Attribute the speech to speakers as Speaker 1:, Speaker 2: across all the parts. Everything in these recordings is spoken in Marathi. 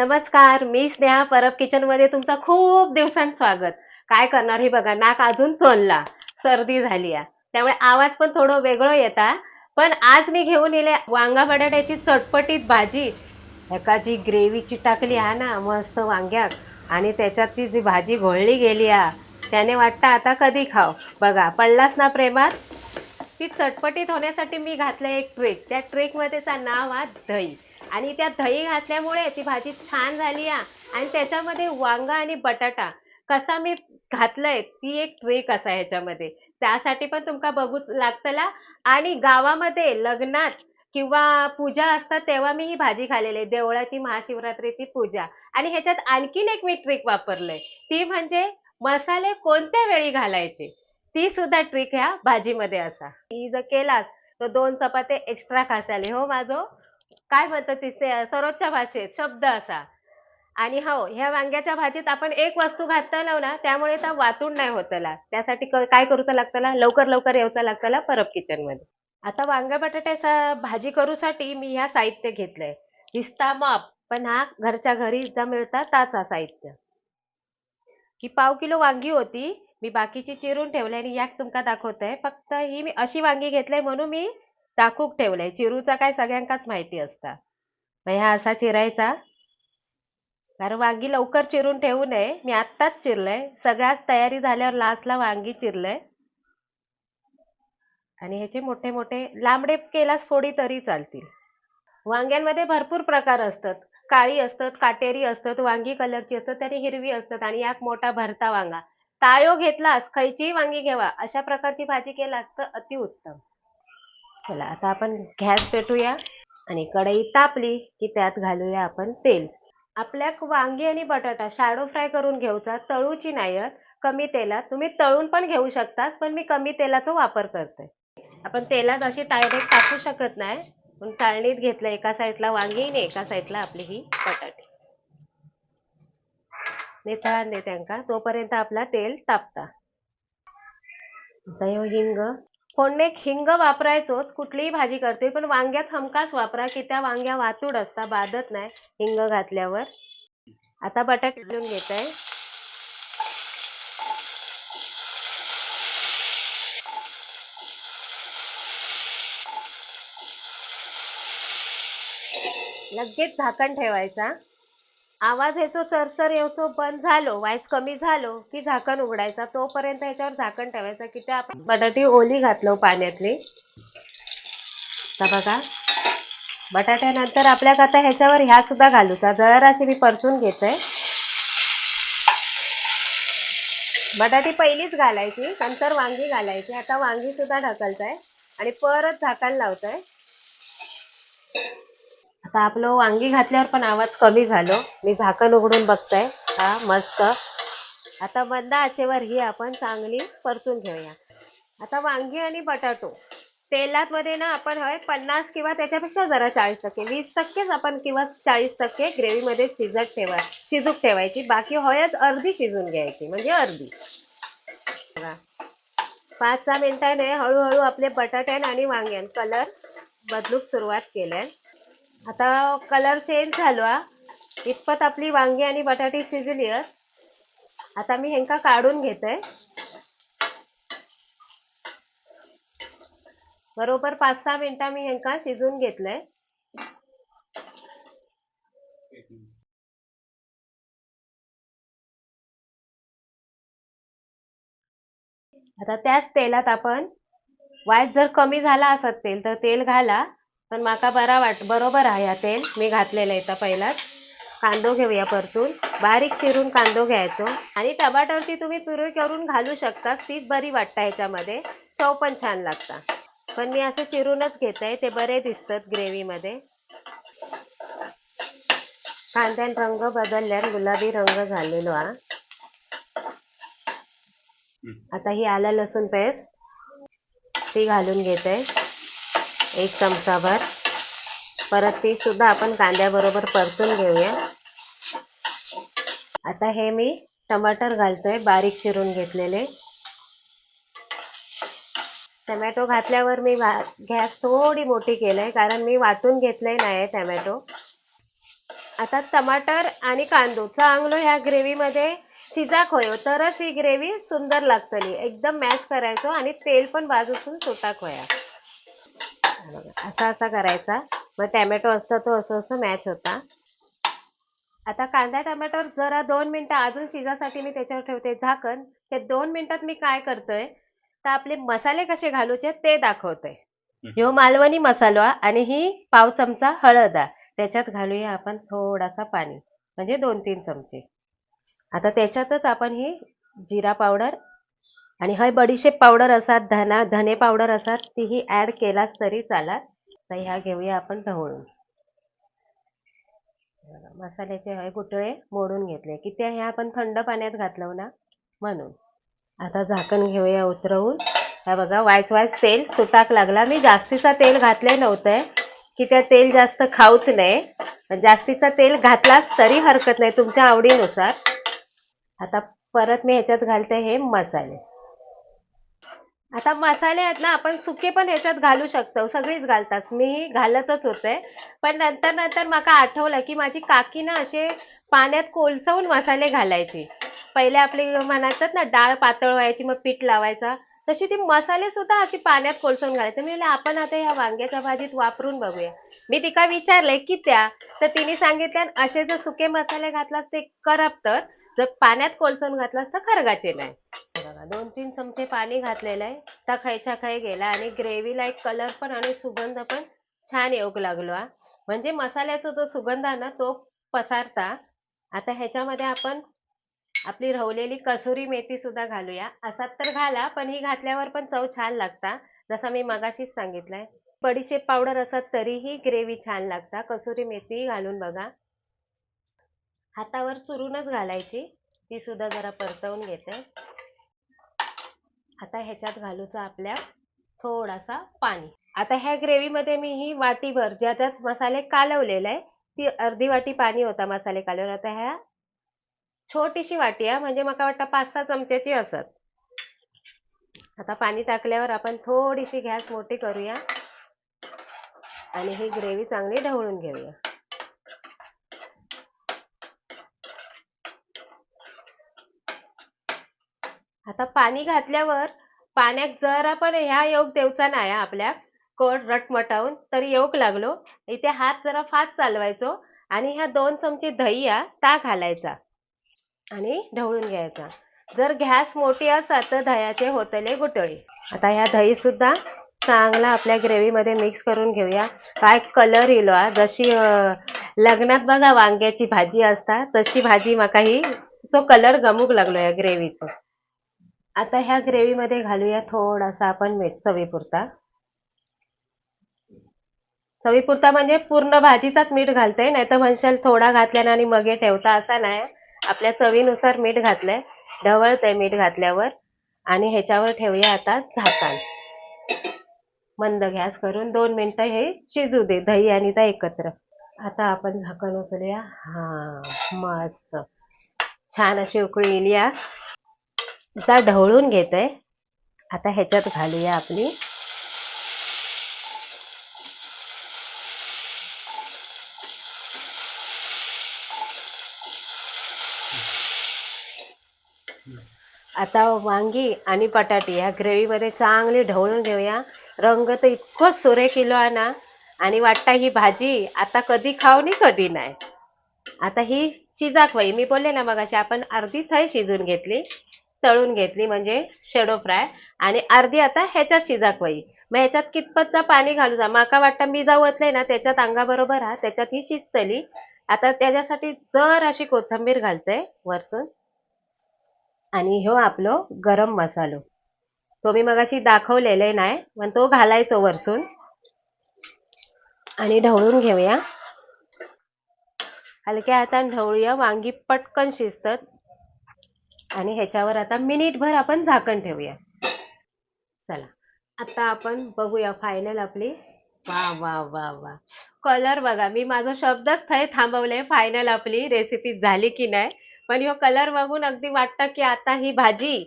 Speaker 1: नमस्कार मी स्नेहा परब किचनमध्ये तुमचा तुमचं खूप दिवसांत स्वागत. काय करणार हे बघा नाक अजून चोनला सर्दी झाली आहे. त्यामुळे आवाज पण थोडं वेगळं येता. पण आज मी घेऊन येले वांगा बटाट्याची चटपटीत भाजी. एका जी ग्रेव्हीची टाकली हा ना मस्त वांग्यात आणि त्याच्यात ती जी भाजी घोळली गेली आ त्याने वाटतं आता कधी खाव. बघा पडलाच ना प्रेमात. ती चटपटीत होण्यासाठी मी घातलं एक ट्रेक. त्या ट्रेकमध्येचा नाव हा दही. आणि त्या दही घातल्यामुळे ती भाजी छान झाली आ आणि त्याच्यामध्ये वांगा आणि बटाटा कसा मी घातलंय ती एक ट्रिक असा ह्याच्यामध्ये. त्यासाठी पण तुमका बघू लागतला. आणि गावामध्ये लग्नात किंवा पूजा असतात तेव्हा मी ही भाजी खाल्लेली आहे देवळाची महाशिवरात्रीची पूजा. आणि ह्याच्यात आणखीन एक मी ट्रिक वापरलंय. ती म्हणजे मसाले कोणत्या वेळी घालायचे? ती सुद्धा ट्रिक ह्या भाजीमध्ये असा. ती जर केलास तर दोन चपाते एक्स्ट्रा खासाले हो माझो. काय म्हणतात तिथे सरोजच्या भाषेत शब्द असा. आणि हो ह्या वांग्याच्या भाजीत आपण एक वस्तू घातला ना त्यामुळे तर वातून नाही होतला त्यासाठी काय करूचा लागतला लवकर लवकर येऊचा लागतला परब किचनमध्ये. आता वांग्या बटाट्याचा भाजी करूसाठी मी ह्या साहित्य घेतलंय. हिस्ता माप. पण हा घरच्या घरी जा मिळता ताच हा साहित्य. ही पाव किलो वांगी होती. मी बाकीची चिरून ठेवली आणि याक तुमका दाखवतंय. फक्त ही मी अशी वांगी घेतलंय म्हणून मी दाखवूक ठेवलंय. चिरूचा काय सगळ्यांकाच माहिती असता. मग ह्या असा चिरायचा. कारण वांगी लवकर चिरून ठेवू नये. मी आत्ताच चिरलंय. सगळ्याच तयारी झाल्यावर लास्टला वांगी चिरलंय. आणि ह्याचे मोठे मोठे लांबडे केलास फोडी तरी चालतील. वांग्यांमध्ये भरपूर प्रकार असतात. काळी असतात काटेरी असतात वांगी कलरची असतात आणि हिरवी असतात आणि याक मोठा भरता वांगा. तायो घेतलास खयचीही वांगी घेवा. अशा प्रकारची भाजी केलास तर अतिउत्तम. चला आता आपण गॅस पेटूया आणि कढई तापली की त्यात घालूया आपण तेल. आपल्या वांगी आणि बटाटा शॅडो फ्राय करून घेऊचा तळूची नाहीत कमी तेलात तुम्ही तळून पण घेऊ शकतास पण मी कमी तेलाचा वापर करते. आपण तेलात अशी डायरेक्ट टाकू शकत नाही. पण चाळणीत घेतलं एका साईडला वांगी आणि एका साईडला आपली ही बटाटे. नेता ने त्यांका तोपर्यंत आपला तेल तापता. आता हिंग फोडणेक हिंग वापरायचोच कुठलीही भाजी करते पण वांग्यात हमखास वापरा की त्या वांग्या वातूड असता बाधत नाही हिंग घातल्यावर. आता बटाटे घालून घेत आहे लगेच झाकण ठेवायचा. आवाज याचो चरचर येवचो बंद झालो वाईस कमी झालो की झाकण उघडायचा. तोपर्यंत ह्याच्यावर झाकण ठेवायचं की त्या आपण बटाटी ओली घातलो पाण्यातली. बघा. बटाट्यानंतर आपल्याक आता ह्याच्यावर ह्या सुद्धा घालूचा जराशी मी परतून घेते. बटाटी पहिलीच घालायची नंतर वांगी घालायची. आता वांगी सुद्धा ढकलताय. आणि परत झाकण लावताय. आता आपलं वांगी घातल्यावर पण आवाज कमी झालो. मी झाकण उघडून बघताय. हा मस्त. आता मंद आचेवर ही आपण चांगली परतून घेऊया. आता वांगी आणि बटाटो. तेलात मध्ये ना आपण हय पन्नास किंवा त्याच्यापेक्षा जरा चाळीस टक्के वीस टक्केच आपण किंवा चाळीस टक्के ग्रेव्हीमध्ये शिजत ठेवा शिजूक ठेवायची. बाकी हयच अर्धी शिजून घ्यायची म्हणजे अर्धी. पाच सहा मिनिटाने हळूहळू आपले बटाट्यान आणि वांग्यान कलर बदलूक सुरुवात केल्या आता कलर चेंज झालो हा. इतपत आपली वांगी आणि बटाटी शिजली आहेत आता मी ह्यांका काढून घेते. बरोबर पाच सहा मिनिटं मी ह्यांका शिजून घेतलंय आता त्याच तेलात आपण वायस जर कमी झाला असत तेल तर तेल घाला. पण माका बरा वाट बरोबर आहे हा तेल. मी घातलेलं आहे पहिलाच. कांदो घेऊया परतून. बारीक चिरून कांदो घ्यायचो. आणि टमाटरची तुम्ही प्युरी करून घालू शकता. तीच बरी वाटतं ह्याच्यामध्ये. चव पण छान लागता. पण मी असं चिरूनच घेत आहे ते बरे दिसतात ग्रेव्हीमध्ये. कांद्यान रंग बदलल्यान गुलाबी रंग झालेलो हा. आता ही आलं लसूण पेस्ट. ती घालून घेते. एक चमचाभर. परत ती सुद्धा आपण कांद्याबरोबर परतून घेऊया. आता हे मी टमाटर घालतोय बारीक चिरून घेतलेले. टमॅटो घातल्यावर मी गॅस थोडी मोठी केलंय कारण मी वाटून घेतलंय नाही टमॅटो. आता टमाटर आणि कांदो चांगलो ह्या ग्रेव्हीमध्ये शिजाक होयो तरच ही ग्रेव्ही सुंदर लागतली. एकदम मॅश करायचो आणि तेल पण बाजूसून सुटाक होया. हा बघा, असा असा करायचा. मग टॅमॅटो असता तो असं असं मॅच होता. आता कांदा टमॅटोवर जरा दोन मिनिटं अजून शिजासाठी मी त्याच्यावर ठेवते. झाकण. ते दोन मिनिटात मी काय करतोय? तर आपले मसाले कसे घालूचे ते दाखवतोय. ह्यो मालवणी मसाला आणि ही पाव चमचा हळद. त्याच्यात घालूया आपण थोडासा पाणी. म्हणजे दोन तीन चमचे. आता त्याच्यातच आपण ही जिरा पावडर आणि हय बडीशेप पावडर असतात धना धने पावडर असतात तीही ऍड केलास तरी चालात तर ह्या घेऊया आपण ढवळून. मसाल्याचे हय गुटळे मोडून घेतले. की ते ह्या आपण थंड पाण्यात घातलं ना? म्हणून. आता झाकण घेऊया उतरवून. हा बघा वायच वायच तेल सुटाक लागला. मी जास्तीचा तेल घातले नव्हतंय की त्या तेल जास्त खाऊच नाही जास्तीचा तेल घातलाच तरी हरकत नाही. तुमच्या आवडीनुसार. आता परत मी ह्याच्यात घालते हे मसाले. आता मसाले आहेत ना आपण सुके पण ह्याच्यात घालू शकतो सगळीच घालतात. मी घालतच होते. पण नंतर नंतर मला आठवलं की माझी काकी ना असे पाण्यात कोलसवून मसाले घालायची. पहिले आपली म्हणायचं ना डाळ पातळ व्हायची मग पीठ लावायचा. तशी ती मसाले सुद्धा अशी पाण्यात कोलसवून घालायचे. मी आपण आता ह्या वांग्याच्या भाजीत वापरून बघूया. मी तिका विचारले की त्या तर तिने सांगितलं असे जर सुके मसाले घातलास ते करपतात. जर पाण्यात कोलसून घातलास तर खरगाचे नाही. बघा दोन तीन चमचे पाणी घातलेलं आहे. त्या खायच्या खाय गेला आणि ग्रेव्हीला एक कलर पण आणि सुगंध पण छान येऊ लागलो हा. म्हणजे मसाल्याचा जो सुगंध आहे ना तो पसारता. आता ह्याच्यामध्ये आपण आपली रवलेली कसुरी मेथी सुद्धा घालूया. असात तर घाला पण ही घातल्यावर पण चव छान लागता. जसं मी मगाशीच सांगितलंय बडीशेप पावडर असत तरीही ग्रेव्ही छान लागता. कसुरी मेथी घालून बघा. हातावर चुरूनच घालायची. ती सुद्धा जरा परतवून घेते. आता ह्याच्यात घालूचा आपल्या थोडासा पाणी. आता ह्या ग्रेव्हीमध्ये मी ही वाटीभर ज्याच्यात मसाले कालवलेले आहे ती अर्धी वाटी पाणी होता मसाले कालवून आता ह्या छोटीशी वाटी आहे म्हणजे मला वाटतं पाच सहा चमच्याची असत. आता पाणी टाकल्यावर आपण थोडीशी गॅस मोठी करूया. आणि ही ग्रेव्ही चांगली ढवळून घेऊया. आता पाणी घातल्यावर पाण्यात जरा पण ह्या योग देवचा नाही आपल्या. कोड रटमटावून तरी योग लागलो. इथे हात जरा फास्ट चालवायचो आणि ह्या दोन चमचे दही या ता घालायचा आणि ढवळून घ्यायचा. जर गॅस मोठी असा तर दह्याचे होतले गुटळी. आता ह्या दही सुद्धा चांगला आपल्या ग्रेव्हीमध्ये मिक्स करून घेऊया. काय कलर येलो जशी लग्नात बघा वांग्याची भाजी असता तशी भाजी माका ही तो कलर गमूक लागलो या ग्रेव्हीचो आता ह्या ग्रेव्हीमध्ये घालूया थोडासा आपण मीठ चवीपुरता. चवीपुरता म्हणजे पूर्ण भाजीचाच मीठ घालते नाही तर म्हणशाल थोडा घातल्यानं आणि मगे ठेवता असा नाही. आपल्या चवीनुसार मीठ घातलंय ढवळतंय मीठ घातल्यावर. आणि ह्याच्यावर ठेवूया आता झाकण. मंद गॅस करून दोन मिनिटं हे शिजू दे दही आणि त्या एकत्र. आता आपण झाकण उचलूया. हा मस्त. छान अशी उकळी येईल या. आता ढवळून घेते आता ह्याच्यात घालूया आपली. आता वांगी आणि बटाटे ह्या ग्रेव्हीमध्ये चांगली ढवळून घेऊया. रंग तर इतकं सुरेख किलो आहे ना आणि वाटतं ही भाजी आता कधी खाऊ नी कधी नाही. आता ही शिजाक वाई मी बोलले ना मगाशी आपण अर्धी थय शिजून घेतली. तळून घेतली म्हणजे शेडो फ्राय आणि अर्धी आता ह्याच्यात शिजाक बाई मग ह्याच्यात कितपतचा पाणी घालू जा. माका वाटतं मी जाऊ ना त्याच्यात अंगाबरोबर हा त्याच्यात ही शिजतली. आता त्याच्यासाठी जर अशी कोथिंबीर घालते वरसून. आणि ह्यो आपलो गरम मसालो. तो मी मगाशी दाखवलेले नाही पण तो घालायचो वरसून. आणि ढवळून घेऊया. हलक्या हाताने ढवळूया. वांगी पटकन शिजतात. आणि ह्याच्यावर आता मिनिटभर आपण झाकण ठेवूया. चला आता आपण बघूया फायनल आपली. वा वा वा वा. कलर बघा मी माझा शब्दच थंय थांबवले फायनल आपली रेसिपी झाली की नाही? पण ह्यो कलर बघून अगदी वाटतं की आता ही भाजी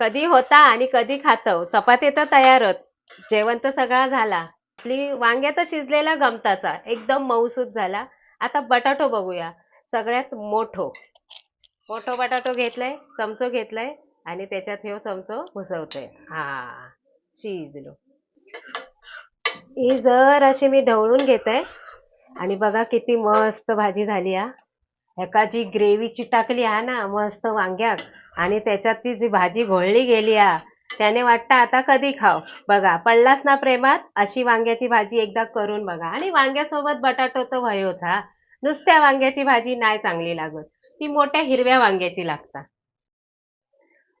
Speaker 1: कधी होता आणि कधी खातो. चपाती तर तयार होत. जेवण तर सगळा झाला. आपली तर शिजलेला गमताचा. एकदम मऊसूत झाला. आता बटाटो बघूया. सगळ्यात मोठो. मोठो बटाटो घेतलाय चमचो घेतलाय आणि त्याच्यात हे चमचो घुसवतोय. हा शिजलो. ही जर अशी मी ढवळून घेते आणि बघा किती मस्त भाजी झाली हा. एका जी ग्रेव्हीची टाकली हा ना मस्त वांग्यात आणि त्याच्यात ती जी भाजी घोळली गेली हा. त्याने वाटतं आता कधी खाव. बघा पडलास ना प्रेमात अशी वांग्याची भाजी एकदा करून बघा. आणि वांग्यासोबत बटाटो तर वयोच हा. नुसत्या वांग्याची भाजी नाही चांगली लागत. ती मोठ्या हिरव्या वांग्याची लागतात.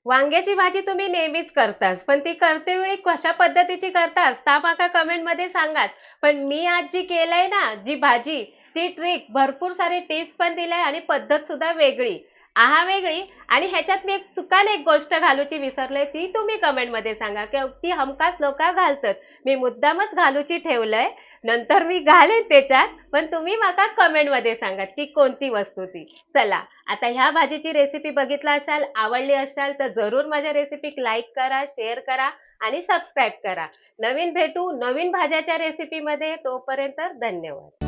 Speaker 1: वांग्याची भाजी तुम्ही नेहमीच करतास पण ती करते वेळी कशा पद्धतीची करतास ता माका कमेंटमध्ये सांगात पण मी आज जी केलंय ना जी भाजी ती ट्रिक भरपूर सारे टिप्स पण दिलाय आणि पद्धत सुद्धा वेगळी. आहा वेगळी. आणि ह्याच्यात मी एक चुकान एक गोष्ट घालूची विसरलोय ती तुम्ही कमेंटमध्ये सांगा. की ती हमखास लोक घालतात. मी मुद्दामच घालूची ठेवलंय. नंतर मी घालेन त्याच्यात पण तुम्ही माका कमेंटमध्ये सांगा की कोणती वस्तू ती. चला आता ह्या भाजीची रेसिपी बघितला असाल आवडली असाल तर जरूर माझ्या रेसिपीक लाईक करा शेअर करा आणि सबस्क्राईब करा. नवीन भेटू नवीन भाज्याच्या रेसिपीमध्ये तोपर्यंत धन्यवाद.